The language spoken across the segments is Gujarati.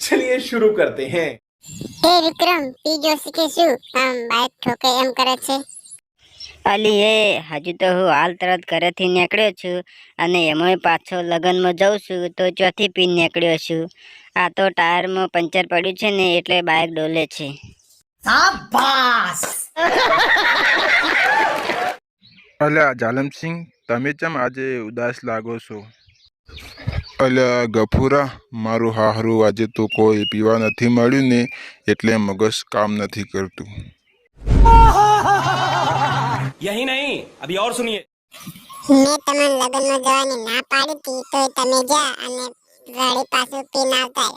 चलिए शुरू करते हैं એ વિક્રમ પીજો શીખે શું આમ બાઇક ઠોકે એમ કરે છે અલી એ હજુ તો હું હાલ તરત ઘરેથી નીકળ્યો છું અને એમાંય પાછો લગ્નમાં જઉં છું તો ચોથી પીન નીકળ્યો છું આ તો ટાયરમાં પંચર પડ્યું છે ને એટલે બાઇક ડોલે છે અલ્યા જાલમસિંહ તમે ચમ આજે ઉદાસ લાગો છો અલ્યા ગફુરા મારું હાહરું આજે તો કોઈ પીવા નથી મળ્યું ને એટલે મગજ કામ નથી કરતું. યહી નહીં અભી ઓર સુનિયે મેં તમને લગ્નમાં જવાની ના પાડી હતી તો તમે ગયા અને વળી પાછું પીનાવતા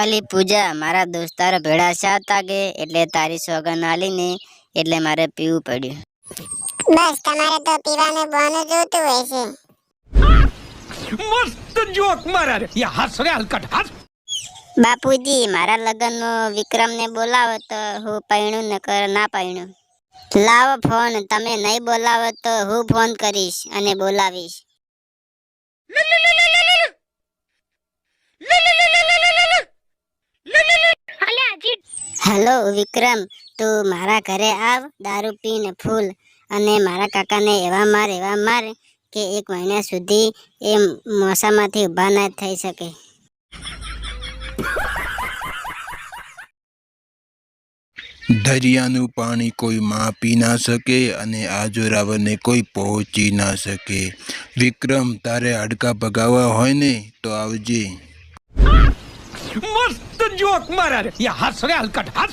અલી પૂજા મારા દોસ્તાર ભેડા શા હતા એટલે તારી સોગન આલીને એટલે મારે પીવું પડ્યું. બસ તમારે તો પીવાનું બહાનું જોતું હોય છે. મસ્ત જોક મારા રે. યા હસ રે હલકટ, હસ. બાપુજી, મારા લગ્નનો વિક્રમને બોલાવો તો હું પૈણું ન કર ના પૈણું લાવો ફોન, તમે નહીં બોલાવો તો હું ફોન કરીશ અને બોલાવીશ. હેલો, વિક્રમ, તું મારા ઘરે આવ, દારૂ પીને ફૂલ અને મારા કાકાને એવા માર એવા માર કે એક મહિના સુધી એ મોસામાંથી ઊભા ના થઈ શકે. દરિયાનું પાણી કોઈ માં પી ના શકે અને આ રાવણને કોઈ પહોંચી ના શકે. વિક્રમ તારે હાડકા ભગાવવા હોય ને તો આવજે. મસ્ત જોક મારા યા હસ રે હલકટ હસ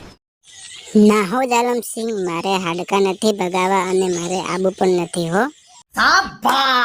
ના હો જાલમસિંહ મારે હાડકા નથી ભગાવા અને મારે આબુ પણ નથી હો. 三八。